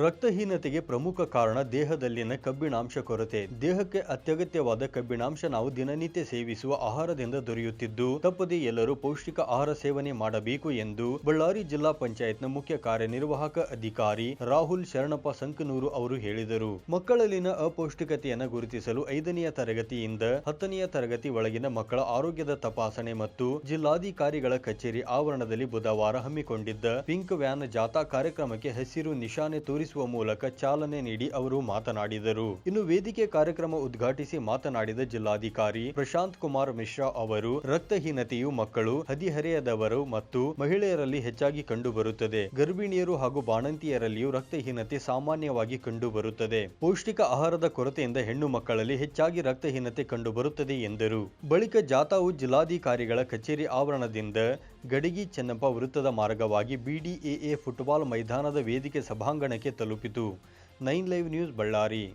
ರಕ್ತಹೀನತೆಗೆ ಪ್ರಮುಖ ಕಾರಣ ದೇಹದಲ್ಲಿನ ಕಬ್ಬಿಣಾಂಶ ಕೊರತೆ. ದೇಹಕ್ಕೆ ಅತ್ಯಗತ್ಯವಾದ ಕಬ್ಬಿಣಾಂಶ ನಾವು ದಿನನಿತ್ಯ ಸೇವಿಸುವ ಆಹಾರದಿಂದ ದೊರೆಯುತ್ತಿದ್ದು, ತಪ್ಪದೆ ಎಲ್ಲರೂ ಪೌಷ್ಟಿಕ ಆಹಾರ ಸೇವನೆ ಮಾಡಬೇಕು ಎಂದು ಬಳ್ಳಾರಿ ಜಿಲ್ಲಾ ಪಂಚಾಯತ್ನ ಮುಖ್ಯ ಕಾರ್ಯನಿರ್ವಾಹಕ ಅಧಿಕಾರಿ ರಾಹುಲ್ ಶರಣಪ್ಪ ಸಂಕನೂರು ಅವರು ಹೇಳಿದರು. ಮಕ್ಕಳಲ್ಲಿನ ಅಪೌಷ್ಟಿಕತೆಯನ್ನು ಗುರುತಿಸಲು ಐದನೆಯ ತರಗತಿಯಿಂದ ಹತ್ತನೆಯ ತರಗತಿ ಒಳಗಿನ ಮಕ್ಕಳ ಆರೋಗ್ಯದ ತಪಾಸಣೆ ಮತ್ತು ಜಿಲ್ಲಾಧಿಕಾರಿಗಳ ಕಚೇರಿ ಆವರಣದಲ್ಲಿ ಬುಧವಾರ ಹಮ್ಮಿಕೊಂಡಿದ್ದ ಪಿಂಕ್ ವ್ಯಾನ್ ಜಾಥಾ ಕಾರ್ಯಕ್ರಮಕ್ಕೆ ಹಸಿರು ನಿಶಾನೆ ತೋರಿಸುವ ಮೂಲಕ ಚಾಲನೆ ನೀಡಿ ಅವರು ಮಾತನಾಡಿದರು. ಇನ್ನು ವೇದಿಕೆ ಕಾರ್ಯಕ್ರಮ ಉದ್ಘಾಟಿಸಿ ಮಾತನಾಡಿದ ಜಿಲ್ಲಾಧಿಕಾರಿ ಪ್ರಶಾಂತ್ ಕುಮಾರ್ ಮಿಶ್ರಾ ಅವರು, ರಕ್ತಹೀನತೆಯು ಮಕ್ಕಳು, ಹದಿಹರೆಯದವರು ಮತ್ತು ಮಹಿಳೆಯರಲ್ಲಿ ಹೆಚ್ಚಾಗಿ ಕಂಡುಬರುತ್ತದೆ. ಗರ್ಭಿಣಿಯರು ಹಾಗೂ ಬಾಣಂತಿಯರಲ್ಲಿಯೂ ರಕ್ತಹೀನತೆ ಸಾಮಾನ್ಯವಾಗಿ ಕಂಡುಬರುತ್ತದೆ. ಪೌಷ್ಟಿಕ ಆಹಾರದ ಕೊರತೆಯಿಂದ ಹೆಣ್ಣು ಮಕ್ಕಳಲ್ಲಿ ಹೆಚ್ಚಾಗಿ ರಕ್ತಹೀನತೆ ಕಂಡುಬರುತ್ತದೆ ಎಂದರು. ಬಳಿಕ ಜಾಥಾವು ಜಿಲ್ಲಾಧಿಕಾರಿಗಳ ಕಚೇರಿ ಆವರಣದಿಂದ ಗಡಿಗಿ ಚೆನ್ನಪ್ಪ ವೃತ್ತದ ಮಾರ್ಗವಾಗಿ ಬಿಡಿಎಎ ಫುಟ್ಬಾಲ್ ಮೈದಾನದ ವೇದಿಕೆ ಸಭಾಂಗಣಕ್ಕೆ ತಲುಪಿತು. Nine live news Ballari.